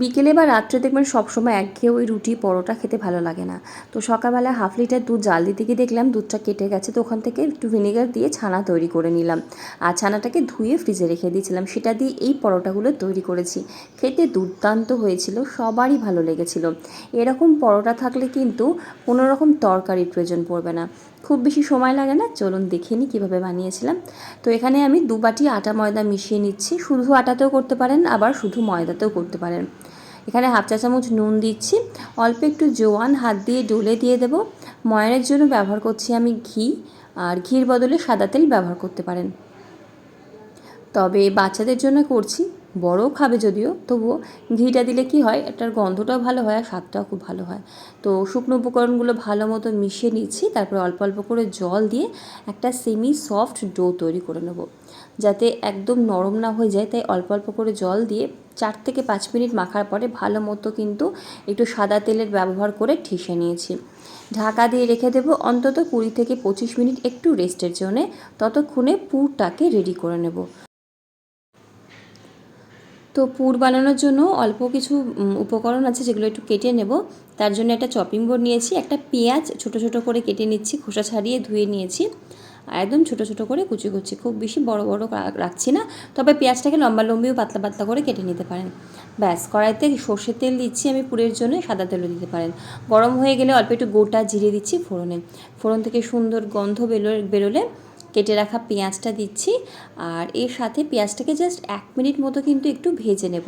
বিকেলে বা রাত্রে দেখবেন সবসময় একঘেয়ে ওই রুটি, পরোটা খেতে ভালো লাগে না। তো সকালবেলা হাফ লিটার দুধ জাল দিতে গিয়ে দেখলাম দুধটা কেটে গেছে, তো ওখান থেকে একটু ভিনেগার দিয়ে ছানা তৈরি করে নিলাম। আর ছানাটাকে ধুয়ে ফ্রিজে রেখে দিয়েছিলাম, সেটা দিয়ে এই পরোটাগুলো তৈরি করেছি। খেতে দুর্দান্ত হয়েছিল, সবারই ভালো লেগেছিল। এরকম পরোটা থাকলে কিন্তু কোনো রকম তরকারির প্রয়োজন পড়বে না। খুব বেশি সময় লাগে না, চলুন দেখে নিই কীভাবে বানিয়েছিলাম। তো এখানে আমি দু বাটি আটা ময়দা মিশিয়ে নিচ্ছি, শুধু আটাতেও করতে পারেন, আবার শুধু ময়দাতেও করতে পারেন। এখানে হাফ চা চামচ নুন দিচ্ছি। অল্প একটু জোয়ান হাত দিয়ে ডলে দিয়ে দেবো। ময়নের জন্য ব্যবহার করছি আমি ঘি, আর ঘির বদলে সাদা তেল ব্যবহার করতে পারেন। তবে বাচ্চাদের জন্য করছি, বড়ও খাবে যদিও, তবুও ঘিটা দিলে কি হয়, এটার গন্ধটাও ভালো হয় আর স্বাদটাও খুব ভালো হয়। তো শুকনো উপকরণগুলো ভালো মতো মিশিয়ে নিচ্ছি, তারপর অল্প অল্প করে জল দিয়ে একটা সেমি সফট ডো তৈরি করে নেব। যাতে একদম নরম না হয়ে যায়, তাই অল্প অল্প করে জল দিয়ে চার থেকে পাঁচ মিনিট মাখার পরে ভালো মতো কিন্তু একটু সাদা তেলের ব্যবহার করে ঠেসে নিয়েছি। ঢাকা দিয়ে রেখে দেবো অন্তত কুড়ি থেকে পঁচিশ মিনিট একটু রেস্টের জন্যে, ততক্ষণে পুরটাকে রেডি করে নেব। তো পুর বানানোর জন্য অল্প কিছু উপকরণ আছে যেগুলো একটু কেটে নেব। তার জন্য একটা চপিং বোর্ড নিয়েছি, একটা পেঁয়াজ ছোট ছোট করে কেটে নিচ্ছি, খোসা ছাড়িয়ে ধুয়ে নিয়েছি। আর একদম ছোটো ছোটো করে কুচি কুচি, খুব বেশি বড় বড় রাখছি না, তবে পেঁয়াজটাকে লম্বা লম্বিও পাতলা পাতলা করে কেটে নিতে পারেন। ব্যাস, কড়াইতে সর্ষের তেল দিচ্ছি আমি পুরের জন্য, সাদা তেলও দিতে পারেন। গরম হয়ে গেলে অল্প একটু গোটা জিরে দিচ্ছি ফোড়নে। ফোড়ন থেকে সুন্দর গন্ধ বেরো বেরোলে কেটে রাখা পেঁয়াজটা দিচ্ছি, আর এর সাথে পেঁয়াজটাকে জাস্ট এক মিনিট মতো কিন্তু একটু ভেজে নেব।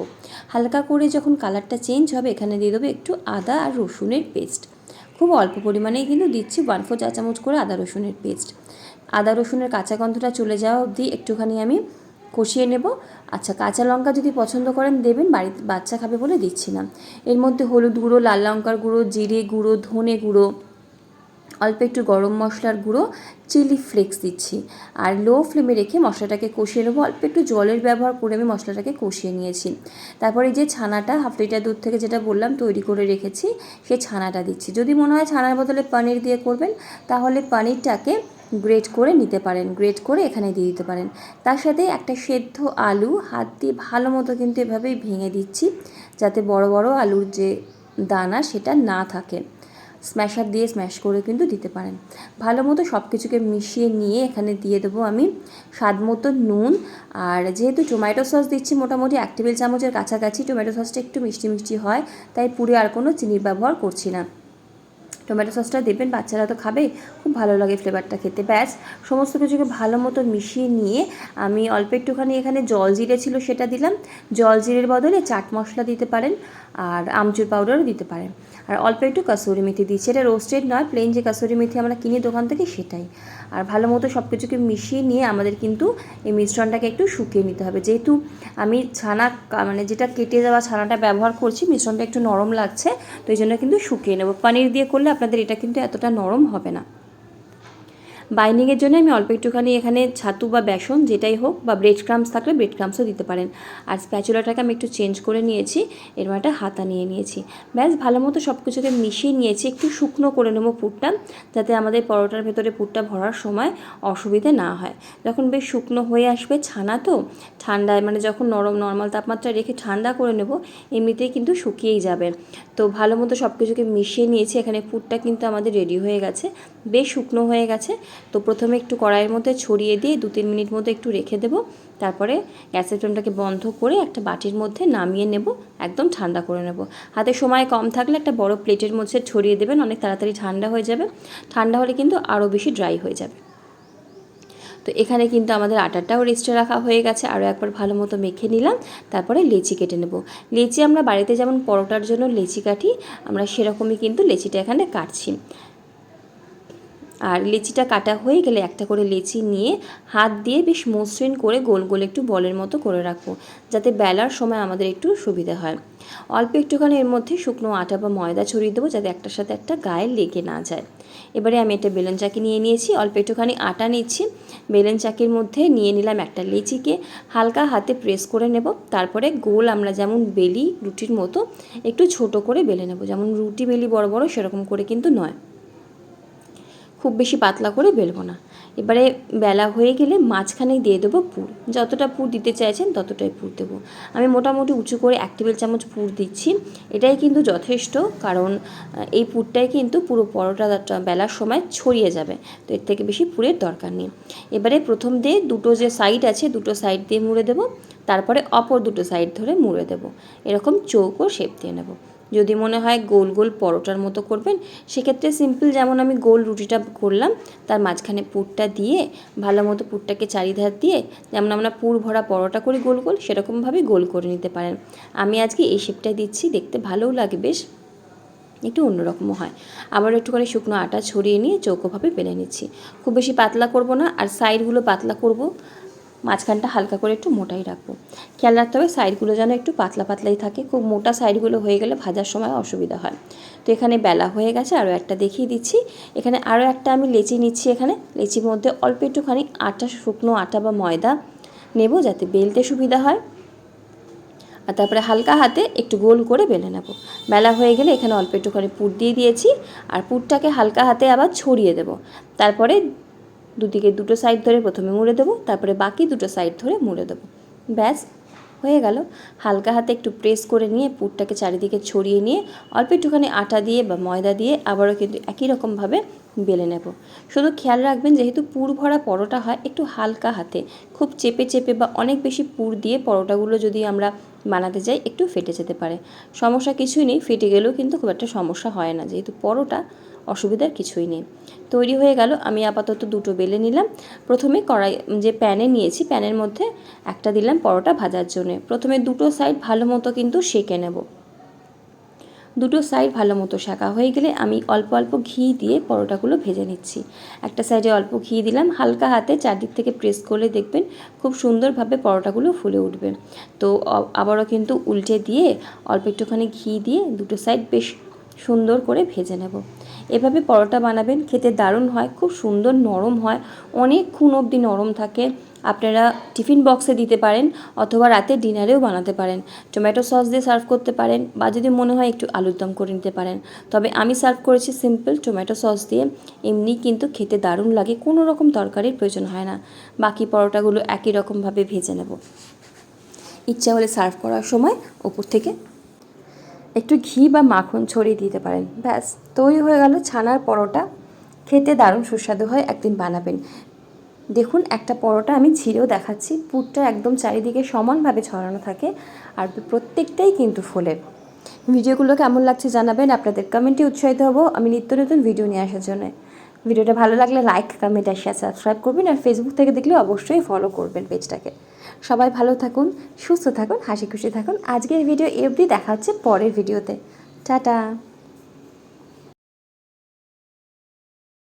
হালকা করে যখন কালারটা চেঞ্জ হবে, এখানে দিয়ে দেবো একটু আদা আর রসুনের পেস্ট খুব অল্প পরিমাণেই কিন্তু দিচ্ছি ওয়ান ফোর চা চামচ করে আদা রসুনের পেস্ট আদা রসুনের কাঁচা গন্ধটা চলে যাওয়া অবধি একটুখানি আমি কষিয়ে নেব। আচ্ছা কাঁচা লঙ্কা যদি পছন্দ করেন দেবেন, বাড়িতে বাচ্চা খাবে বলে দিচ্ছি না। এর মধ্যে হলুদ গুঁড়ো, লাল লঙ্কার গুঁড়ো, জিরে গুঁড়ো, ধনে গুঁড়ো অল্প একটু গরম মশলার গুঁড়ো, চিলি ফ্লেক্স দিচ্ছি। আর লো ফ্লেমে রেখে মশলাটাকে কষিয়ে নেব। অল্প একটু জলের ব্যবহার করে আমি মশলাটাকে কষিয়ে নিয়েছি। তারপরে যে ছানাটা, হাফ লিটার দুধ থেকে যেটা বললাম তৈরি করে রেখেছি, সেই ছানাটা দিচ্ছি। যদি মনে হয় ছানার বদলে পনির দিয়ে করবেন, তাহলে পনিরটাকে গ্রেট করে নিতে পারেন। গ্রেট করে এখানে দিয়ে দিতে পারেন। তার সাথে একটা সেদ্ধ আলু, হাত দিয়ে ভালো মতো কিন্তু এভাবেই ভেঙে দিচ্ছি, যাতে বড় বড় আলুর যে দানা, সেটা না থাকে। স্ম্যাশার দিয়ে স্ম্যাশ করে কিন্তু দিতে পারেন। ভালো মতো সব কিছুকে মিশিয়ে নিয়ে এখানে দিয়ে দেবো আমি স্বাদ মতো নুন। আর যেহেতু টমেটো সস দিচ্ছি মোটামুটি এক টেবিল চামচের কাছাকাছি টমেটো সসটা একটু মিষ্টি মিষ্টি হয়, তাই পুরে আর কোনো চিনির ব্যবহার করছি না। টমেটো সসটা দেবেন, বাচ্চারা তো খাবে, খুব ভালো লাগে ফ্লেভারটা খেতে। ব্যাস, সমস্ত কিছুকে ভালো মতো মিশিয়ে নিয়ে আমি অল্প একটুখানি এখানে জল জিরে ছিল সেটা দিলাম। জল জিরের বদলে চাট মশলা দিতে পারেন। আর আমচুর পাউডারও দিতে পারেন। আর অল্প একটু কাসুরি মেথি দিচ্ছি। এটা রোস্টেড নয় প্লেন যে কাসুরি মেথি আমরা কিনি দোকান থেকে সেটাই। আর ভালো মতো সব কিছুকে মিশিয়ে নিয়ে আমাদের কিন্তু এই মিশ্রণটাকে একটু শুকিয়ে নিতে হবে। যেহেতু আমি ছানা মানে যেটা কেটে যাওয়া ছানাটা ব্যবহার করছি, মিশ্রণটা একটু নরম লাগছে, তো এই জন্য কিন্তু শুকিয়ে নেব। পানির দিয়ে করলে আপনাদের এটা কিন্তু এতটা নরম হবে না। বাইন্ডিংয়ের জন্য আমি অল্প একটুখানি এখানে ছাতু বা বেসন যেটাই হোক বা ব্রেড ক্রামস থাকলে ব্রেড ক্রামসও দিতে পারেন। আর স্প্যাচুলাটাকে আমি একটু চেঞ্জ করে নিয়েছি এর একটা হাতা নিয়ে নিয়েছি। ব্যাস, ভালো মতো সব কিছুকে মিশিয়ে নিয়েছি, একটু শুকনো করে নেব পুরটা, যাতে আমাদের পরোটার ভেতরে পুরটা ভরার সময় অসুবিধে না হয়। যখন বেশ শুকনো হয়ে আসবে ছানা তো, ঠান্ডায় মানে যখন নরম নর্মাল তাপমাত্রা রেখে ঠান্ডা করে নেব, এমনিতেই কিন্তু শুকিয়েই যাবে। তো ভালো মতো সব কিছুকে মিশিয়ে নিয়েছি, এখানে পুরটা কিন্তু আমাদের রেডি হয়ে গেছে। বেশ শুকনো হয়ে গেছে তো প্রথমে একটু কড়াইয়ের মধ্যে ছড়িয়ে দিয়ে দু তিন মিনিট মতো একটু রেখে দেবো। তারপরে গ্যাসের ফ্লেমটাকে বন্ধ করে একটা বাটির মধ্যে নামিয়ে নেব, একদম ঠান্ডা করে নেব। হাতে সময় কম থাকলে একটা বড় প্লেটের মধ্যে ছড়িয়ে দেবেন, অনেক তাড়াতাড়ি ঠান্ডা হয়ে যাবে। ঠান্ডা হলে কিন্তু আরও বেশি ড্রাই হয়ে যাবে। তো এখানে কিন্তু আমাদের আটাটাও রেস্টে রাখা হয়ে গেছে, আরও একবার ভালো মতো মেখে নিলাম, তারপরে লেচি কেটে নেব। লেচি আমরা বাড়িতে যেমন পরোটার জন্য লেচি কাটি, আমরা সেরকমই কিন্তু লেচিটা এখানে কাটছি। আর লিচিটা কাটা হয়ে গেলে একটা করে লিচি নিয়ে হাত দিয়ে বেশ মসৃণ করে গোল গোল একটু বলের মতো করে রাখব, যাতে বেলার সময় আমাদের একটু সুবিধা হয়। অল্প একটুখানি এর মধ্যে শুকনো আটা বা ময়দা ছড়িয়ে দেবো, যাতে একটার সাথে একটা গায়ে লেগে না যায়। এবারে আমি একটা বেলুন চাকি নিয়ে নিয়েছি, অল্প একটুখানি আটা নিচ্ছি। বেলুন চাকির মধ্যে নিয়ে নিলাম একটা লিচিকে, হালকা হাতে প্রেস করে নেব। তারপরে গোল আমরা যেমন বেলি রুটির মতো একটু ছোট করে বেলে নেব, যেমন রুটি বেলি বড় বড় সেরকম করে কিন্তু নয়। খুব বেশি পাতলা করে বেলবো না। এবারে বেলা হয়ে গেলে মাঝখানে দিয়ে দেবো পুর। যতটা পুর দিতে চাইছেন ততটাই পুর দেবো। আমি মোটামুটি উঁচু করে এক টেবিল চামচ পুর দিচ্ছি। এটাই কিন্তু যথেষ্ট কারণ এই পুরটাই কিন্তু পুরো পরোটা বেলার সময় ছড়িয়ে যাবে। তো এর থেকে বেশি পুরের দরকার নেই। এবারে প্রথম দিয়ে দুটো যে সাইড আছে, দুটো সাইড দিয়ে মুড়ে দেবো। তারপরে অপর দুটো সাইড ধরে মুড়ে দেবো। এরকম চৌকো শেপ দিয়ে নেব। যদি মনে হয় গোল গোল পরোটার মতো করবেন, সেক্ষেত্রে সিম্পল যেমন আমি গোল রুটিটা করলাম, তার মাঝখানে পুরটা দিয়ে, ভালো মতো পুরটাকে চারিধার দিয়ে, যেমন আমরা পুর ভরা পরোটা করি গোল গোল, সেরকমভাবে গোল করে নিতে পারেন। আমি আজকে এই শেপটাই দিচ্ছি, দেখতে ভালোও লাগে বেশ, একটু অন্যরকমও হয়। আবার একটুখানি শুকনো আটা ছড়িয়ে নিয়ে চৌকোভাবে বেলে নিচ্ছি। খুব বেশি পাতলা করব না, আর সাইডগুলো পাতলা করব মাঝখানটা হালকা করে একটু মোটাই রাখব। খেয়াল রাখতে হবে সাইডগুলো যেন একটু পাতলা পাতলাই থাকে, খুব মোটা সাইডগুলো হয়ে গেলে ভাজার সময় অসুবিধা হয়। তো এখানে বেলা হয়ে গেছে, আরও একটা দেখিয়ে দিচ্ছি। এখানে আরও একটা আমি লেচি নিচ্ছি এখানে। লেচির মধ্যে অল্প একটুখানি আটা, শুকনো আটা বা ময়দা নেব যাতে বেলতে সুবিধা হয়। আর তারপরে হালকা হাতে একটু গোল করে বেলে নেব। বেলা হয়ে গেলে এখানে অল্প একটুখানি পুর দিয়ে দিয়েছি। আর পুরটাকে হালকা হাতে আবার ছড়িয়ে দেব। তারপরে দুদিকে দুটো সাইড ধরে প্রথমে মুড়ে দেবো, তারপরে বাকি দুটো সাইড ধরে মুড়ে দেবো। ব্যাস, হয়ে গেল। হালকা হাতে একটু প্রেস করে নিয়ে পুরটাকে চারিদিকে ছড়িয়ে নিয়ে অল্প একটুখানি আটা দিয়ে বা ময়দা দিয়ে আবারও কিন্তু একই রকমভাবে বেলে নেব। শুধু খেয়াল রাখবেন, যেহেতু পুর ভরা পরোটা হয়, একটু হালকা হাতে। খুব চেপে চেপে বা অনেক বেশি পুর দিয়ে পরোটাগুলো যদি আমরা বানাতে যাই, একটু ফেটে যেতে পারে। সমস্যা কিছুই নেই, ফেটে গেলেও কিন্তু খুব একটা সমস্যা হয় না। যেহেতু পরোটা অসুবিধার কিছুই নেই। তৈরি হয়ে গেল, আমি আপাতত দুটো বেলে নিলাম। প্রথমে কড়াই, যে প্যানে নিয়েছি, প্যানের মধ্যে একটা দিলাম পরোটা ভাজার জন্য। প্রথমে দুটো সাইড ভালো মতো কিন্তু সেঁকে নেব। দুটো সাইড ভালো মতো শাঁকা হয়ে গেলে আমি অল্প অল্প ঘি দিয়ে পরোটাগুলো ভেজে নিচ্ছি। একটা সাইডে অল্প ঘি দিলাম, হালকা হাতে চারদিক থেকে প্রেস করলে দেখবেন খুব সুন্দরভাবে পরোটাগুলো ফুলে উঠবে। তো, আবারও কিন্তু উল্টে দিয়ে অল্প একটুখানি ঘি দিয়ে দুটো সাইড বেশ সুন্দর করে ভেজে নেব। এভাবে পরোটা বানাবেন, খেতে দারুণ হয়, খুব সুন্দর নরম হয়। অনেকক্ষণ অবধি নরম থাকে। আপনারা টিফিন বক্সে দিতে পারেন অথবা রাতে ডিনারেও বানাতে পারেন। টমেটো সস দিয়ে সার্ভ করতে পারেন বা যদি মনে হয় একটু আলুর দম করে নিতে পারেন। তবে আমি সার্ভ করেছি সিম্পল টমেটো সস দিয়ে। এমনি কিন্তু খেতে দারুণ লাগে, কোনো রকম তরকারির প্রয়োজন হয় না। বাকি পরোটাগুলো একই রকমভাবে ভেজে নেব। ইচ্ছা হলে সার্ভ করার সময় ওপর থেকে একটু ঘি বা মাখন ছড়িয়ে দিতে পারেন। ব্যাস, তৈরি হয়ে গেল ছানার পরোটা। খেতে দারুণ সুস্বাদু হয়, একদিন বানাবেন। দেখুন, একটা পরোটা আমি ছিঁড়েও দেখাচ্ছি। পুরটা একদম চারিদিকে সমানভাবে ছড়ানো থাকে আর প্রত্যেকটাই কিন্তু ফোলে। ভিডিওগুলো কেমন লাগছে জানাবেন। আপনাদের কমেন্টে উৎসাহিত হব। আমি নিত্য নতুন ভিডিও নিয়ে আসার জন্য। ভিডিওটা ভালো লাগলে লাইক কমেন্ট আর শেয়ার সাবস্ক্রাইব করবেন আর ফেসবুক থেকে দেখলে অবশ্যই ফলো করবেন পেজটাকে সবাই ভালো থাকুন, সুস্থ থাকুন, হাসি খুশি থাকুন। আজকের ভিডিও এফডি দেখা হচ্ছে পরের ভিডিওতে টাটা!